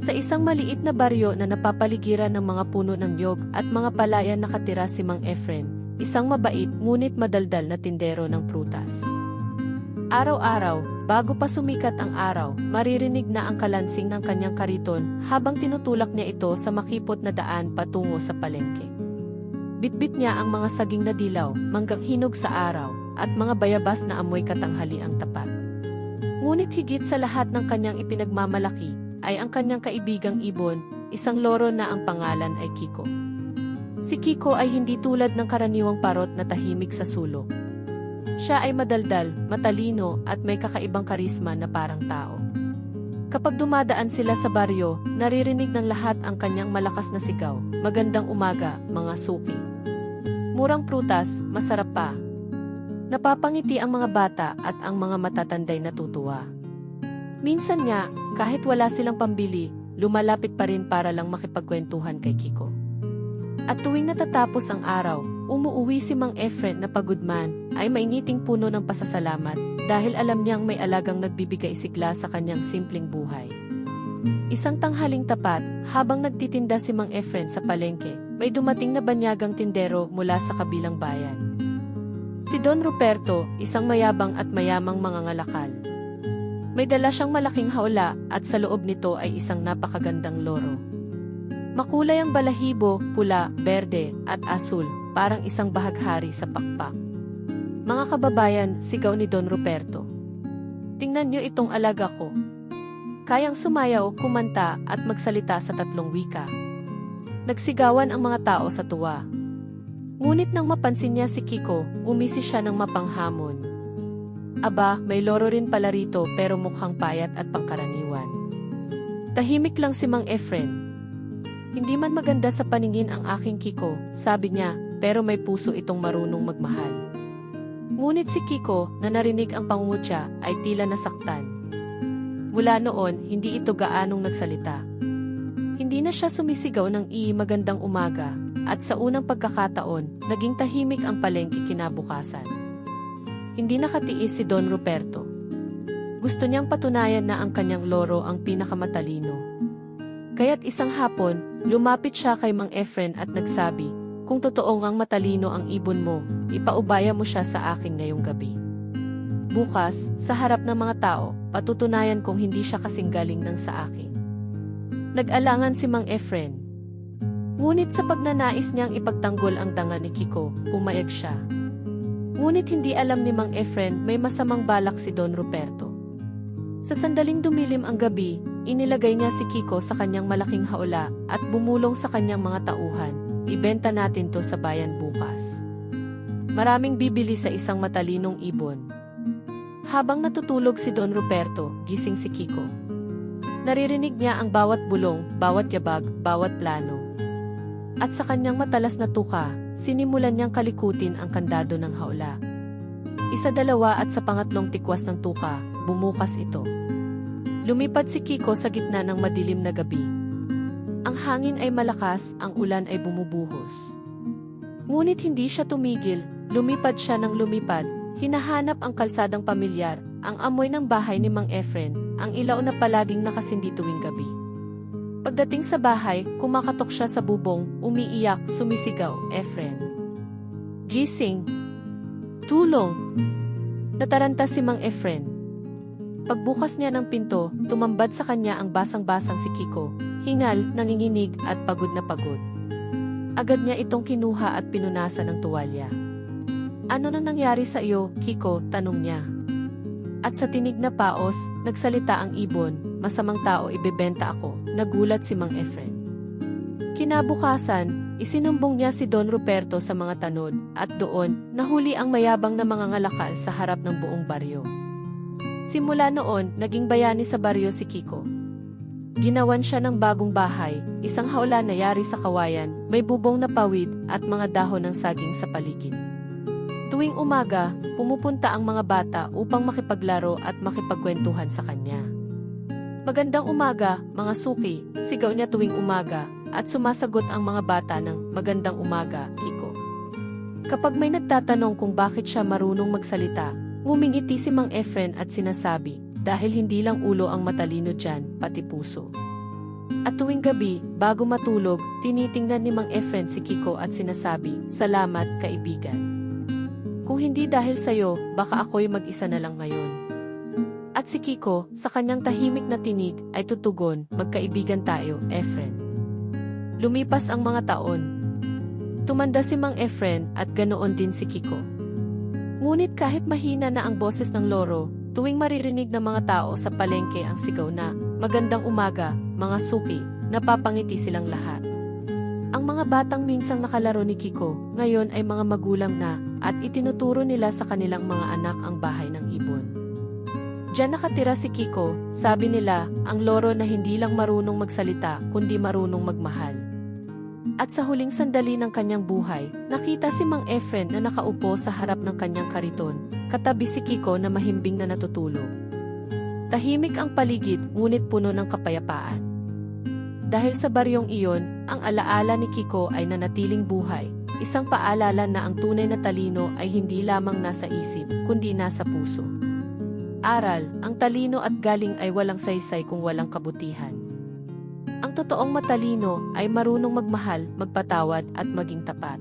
Sa isang maliit na baryo na napapaligiran ng mga puno ng niyog at mga palayan nakatira si Mang Efren, isang mabait ngunit madaldal na tindero ng prutas. Araw-araw, bago pa sumikat ang araw, maririnig na ang kalansing ng kanyang kariton habang tinutulak niya ito sa makipot na daan patungo sa palengke. Bitbit niya ang mga saging na dilaw, manggang hinog sa araw, at mga bayabas na amoy katanghali ang tapat. Ngunit higit sa lahat ng kanyang ipinagmamalaki, ay ang kanyang kaibigang ibon, isang loro na ang pangalan ay Kiko. Si Kiko ay hindi tulad ng karaniwang parot na tahimik sa sulok. Siya ay madaldal, matalino, at may kakaibang karisma na parang tao. Kapag dumadaan sila sa baryo, naririnig ng lahat ang kanyang malakas na sigaw, magandang umaga, mga suki. Murang prutas, masarap pa. Napapangiti ang mga bata at ang mga matatanday natutuwa. Minsan nga, kahit wala silang pambili, lumalapit pa rin para lang makipagkwentuhan kay Kiko. At tuwing natatapos ang araw, umuuwi si Mang Efren na pagod man, ay mainiting puno ng pasasalamat dahil alam niyang may alagang nagbibigay sigla sa kanyang simpleng buhay. Isang tanghaling tapat, habang nagtitinda si Mang Efren sa palengke, may dumating na banyagang tindero mula sa kabilang bayan. Si Don Ruperto, isang mayabang at mayamang mangangalakal. May dala siyang malaking haula at sa loob nito ay isang napakagandang loro. Makulay ang balahibo, pula, berde, at asul, parang isang bahaghari sa pakpak. Mga kababayan, sigaw ni Don Ruperto. Tingnan niyo itong alaga ko. Kayang sumayaw, kumanta, at magsalita sa tatlong wika. Nagsigawan ang mga tao sa tuwa. Ngunit nang mapansin niya si Kiko, umisi siya ng mapanghamon. Aba, may loro rin pala rito pero mukhang payat at pangkaraniwan. Tahimik lang si Mang Efren, hindi man maganda sa paningin ang aking Kiko, sabi niya, pero may puso itong marunong magmahal. Ngunit si Kiko, na narinig ang pangungutya, ay tila nasaktan. Mula noon, hindi ito gaanong nagsalita. Hindi na siya sumisigaw ng i magandang umaga, at sa unang pagkakataon, naging tahimik ang palengke kinabukasan. Hindi nakatiis si Don Ruperto. Gusto niyang patunayan na ang kanyang loro ang pinakamatalino. Kaya't isang hapon, lumapit siya kay Mang Efren at nagsabi, kung totoo ngang matalino ang ibon mo, ipaubaya mo siya sa akin ngayong gabi. Bukas, sa harap ng mga tao, patutunayan kong hindi siya kasing galing ng sa akin. Nag-alangan si Mang Efren. Ngunit sa pagnanais niyang ipagtanggol ang danga ni Kiko, pumayag siya. Ngunit hindi alam ni Mang Efren may masamang balak si Don Ruperto. Sa sandaling dumilim ang gabi, inilagay niya si Kiko sa kanyang malaking haula at bumulong sa kanyang mga tauhan. Ibenta natin to sa bayan bukas. Maraming bibili sa isang matalinong ibon. Habang natutulog si Don Ruperto, gising si Kiko. Naririnig niya ang bawat bulong, bawat yabag, bawat plano. At sa kanyang matalas na tuka, sinimulan niyang kalikutin ang kandado ng haula. Isa dalawa at sa pangatlong tikwas ng tuka, bumukas ito. Lumipad si Kiko sa gitna ng madilim na gabi. Ang hangin ay malakas, ang ulan ay bumubuhos. Ngunit hindi siya tumigil, lumipad siya ng lumipad, hinahanap ang kalsadang pamilyar, ang amoy ng bahay ni Mang Efren, ang ilaw na palaging nakasindi tuwing gabi. Pagdating sa bahay, kumakatok siya sa bubong, umiiyak, sumisigaw, Efren. Gising. Tulong. Nataranta si Mang Efren. Pagbukas niya ng pinto, tumambad sa kanya ang basang-basang si Kiko, hingal, nanginginig at pagod na pagod. Agad niya itong kinuha at pinunasan ng tuwalya. Ano na nangyari sa iyo, Kiko? Tanong niya. At sa tinig na paos, nagsalita ang ibon, masamang tao ibebenta ako, nagulat si Mang Efren. Kinabukasan, isinumbong niya si Don Ruperto sa mga tanod, at doon, nahuli ang mayabang na mga ngalakal sa harap ng buong baryo. Simula noon, naging bayani sa baryo si Kiko. Ginawan siya ng bagong bahay, isang haula na yari sa kawayan, may bubong na pawid at mga dahon ng saging sa paligid. Tuwing umaga, pumupunta ang mga bata upang makipaglaro at makipagkwentuhan sa kanya. Magandang umaga, mga suki, sigaw niya tuwing umaga, at sumasagot ang mga bata ng magandang umaga, Kiko. Kapag may nagtatanong kung bakit siya marunong magsalita, ngumingiti si Mang Efren at sinasabi, dahil hindi lang ulo ang matalino dyan, pati puso. At tuwing gabi, bago matulog, tinitingnan ni Mang Efren si Kiko at sinasabi, Salamat, kaibigan. Kung hindi dahil sa'yo, baka ako'y mag-isa na lang ngayon. At si Kiko, sa kanyang tahimik na tinig, ay tutugon, magkaibigan tayo, Efren. Lumipas ang mga taon. Tumanda si Mang Efren at ganoon din si Kiko. Ngunit kahit mahina na ang boses ng loro, tuwing maririnig ng mga tao sa palengke ang sigaw na, magandang umaga, mga suki, napapangiti silang lahat. Ang mga batang minsang nakalaro ni Kiko, ngayon ay mga magulang na, at itinuturo nila sa kanilang mga anak ang bahay ng ibon. Diyan nakatira si Kiko, sabi nila, ang loro na hindi lang marunong magsalita, kundi marunong magmahal. At sa huling sandali ng kanyang buhay, nakita si Mang Efren na nakaupo sa harap ng kanyang kariton, katabi si Kiko na mahimbing na natutulog. Tahimik ang paligid, ngunit puno ng kapayapaan. Dahil sa baryong iyon, ang alaala ni Kiko ay nanatiling buhay, isang paalala na ang tunay na talino ay hindi lamang nasa isip, kundi nasa puso. Aral, ang talino at galing ay walang saysay kung walang kabutihan. Ang totoong matalino ay marunong magmahal, magpatawad at maging tapat.